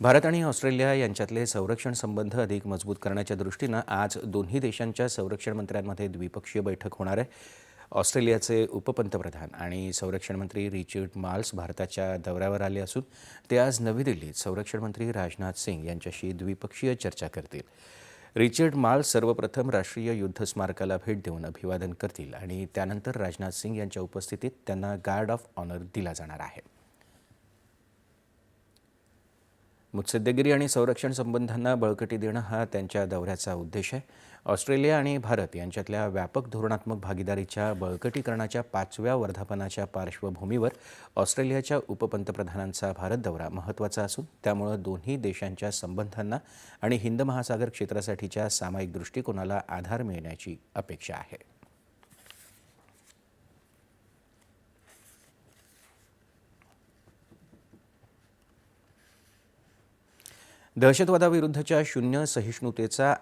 भारत आणि ऑस्ट्रेलिया यांच्यातले संरक्षण संबंध अधिक मजबूत करण्याच्या दृष्टीनं आज दोन्ही देशांच्या संरक्षण मंत्र्यांमध्ये द्विपक्षीय बैठक होणार आहे. ऑस्ट्रेलियाचे उपपंतप्रधान आणि संरक्षण मंत्री रिचर्ड माल्स भारताच्या दौऱ्यावर आले असून ते आज नवी दिल्लीत संरक्षण मंत्री राजनाथ सिंग यांच्याशी द्विपक्षीय चर्चा करतील. रिचर्ड माल्स सर्वप्रथम राष्ट्रीय युद्ध स्मारकाला भेट देऊन अभिवादन करतील आणि त्यानंतर राजनाथ सिंग यांच्या उपस्थितीत त्यांना गार्ड ऑफ ऑनर दिला जाणार आहे. मुत्सद्देगिरी आणि संरक्षण संबंधांना बळकटी देणं हा त्यांच्या दौऱ्याचा उद्देश आहे. ऑस्ट्रेलिया आणि भारत यांच्यातल्या व्यापक धोरणात्मक भागीदारीच्या बळकटीकरणाच्या पाचव्या वर्धापनाच्या पार्श्वभूमीवर ऑस्ट्रेलियाच्या उपपंतप्रधानांचा भारत दौरा महत्त्वाचा असून त्यामुळं दोन्ही देशांच्या संबंधांना आणि हिंद महासागर क्षेत्रासाठीच्या सामायिक दृष्टिकोनाला आधार मिळण्याची अपेक्षा आहे. दहशतवादाविरुद्धच्या शून्य सहिष्णुतेचा